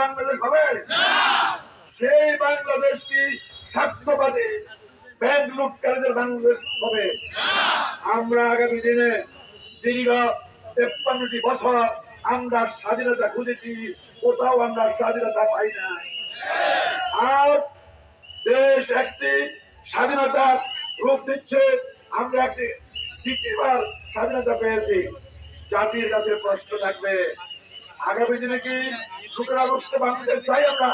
বাংলাদেশ হবে? সেই বাংলাদেশ কি স্বার্থবাদী, ব্যাংক লুটকারীদের বাংলাদেশ হবে? আমরা আগামী দিনে দীর্ঘ তেপ্পান্নটি বছর আমরা স্বাধীনতা খুঁজেছি, কোথাও আমরা স্বাধীনতা পাই না। আর দেশ একটি স্বাধীনতার রূপ দিচ্ছে, আমরা একটি দ্বিতীয়বার স্বাধীনতা পেয়েছি। জাতির কাছে প্রশ্ন থাকবে আগামী দিনে কি শুক্রা মুক্ত বাংলাদেশ চাই আমরা?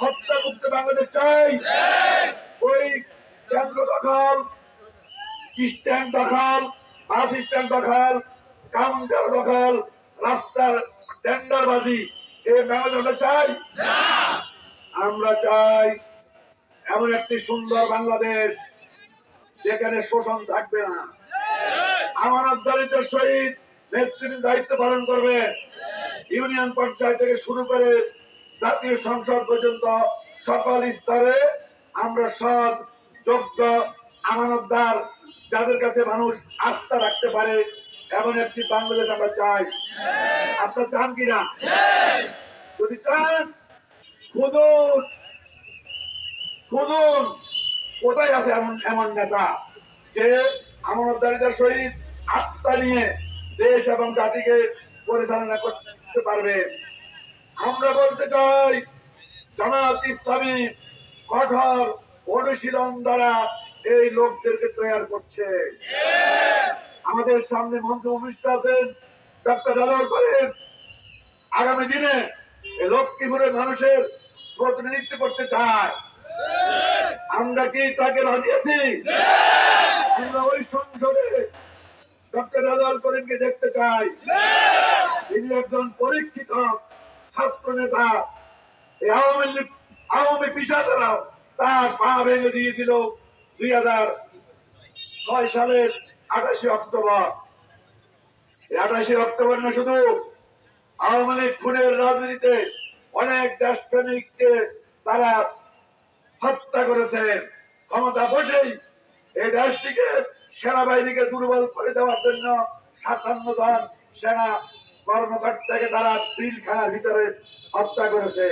হত্যা মুক্ত বাংলাদেশ চাই? ওই কেন্দ্র দখল স্ট্যান্ড দখল বাস স্ট্যান্ড দখল কাউন্টার দখল, রাস্তার চাই? আমরা চাই এমন একটি সুন্দর বাংলাদেশ যেখানে শোষণ থাকবে না। আমার আমানতদারিতার সহিত নেতৃত্বের দায়িত্ব পালন করবে ইউনিয়ন পঞ্চায়েত থেকে শুরু করে জাতীয় সংসদ পর্যন্ত সকল স্তরে আমরা সৎ যোগ্য আমানতদার, যাদের কাছে মানুষ আস্থা রাখতে পারে, এমন একটি বাংলাদেশ আমরা চাই। আপনার চান কিনা? যদি চান, খুদুন খুদুন, কোথায় আছে এমন এমন নেতা যে আমানতদারিতার সহিত আস্থা নিয়ে দেশ এবং জাতিকে পরিচালনা করতে পারবে। আমরা বলতে চাই, জামাত ইসলামী কঠোর অনুশীলন দ্বারা এই লোকদেরকে তৈরি করছে। আমাদের সামনে মঞ্চ অনুষ্ঠান আছেন ডক্টর রাজার করেন আগামী দিনে লক্ষ্মীপুরের মানুষের প্রতিনিধিত্ব করতে চায়। আমরা কি তাকে রাজি আছি আমরা ওই সংসদে দেখতে চাই। তিনি একজন পরীক্ষিত ছাত্র নেতা। আওয়ামী লীগ, আওয়ামী তার পা ভেঙে দিয়েছিল দুই হাজার ছয় সালের আঠাশে অক্টোবর। আঠাশে অক্টোবর না শুধু, আওয়ামী লীগ খুনের রাজনীতিতে অনেক দেশপ্রেমিককে তারা হত্যা করেছেন ক্ষমতা বসেই এই দেশটিকে সেনাবাহিনীকে দুর্বল করে দেওয়ার জন্য সাতান্ন জন সেনা কর্মকর্তাকে তারা পিলখানার ভিতরে হত্যা করেছে।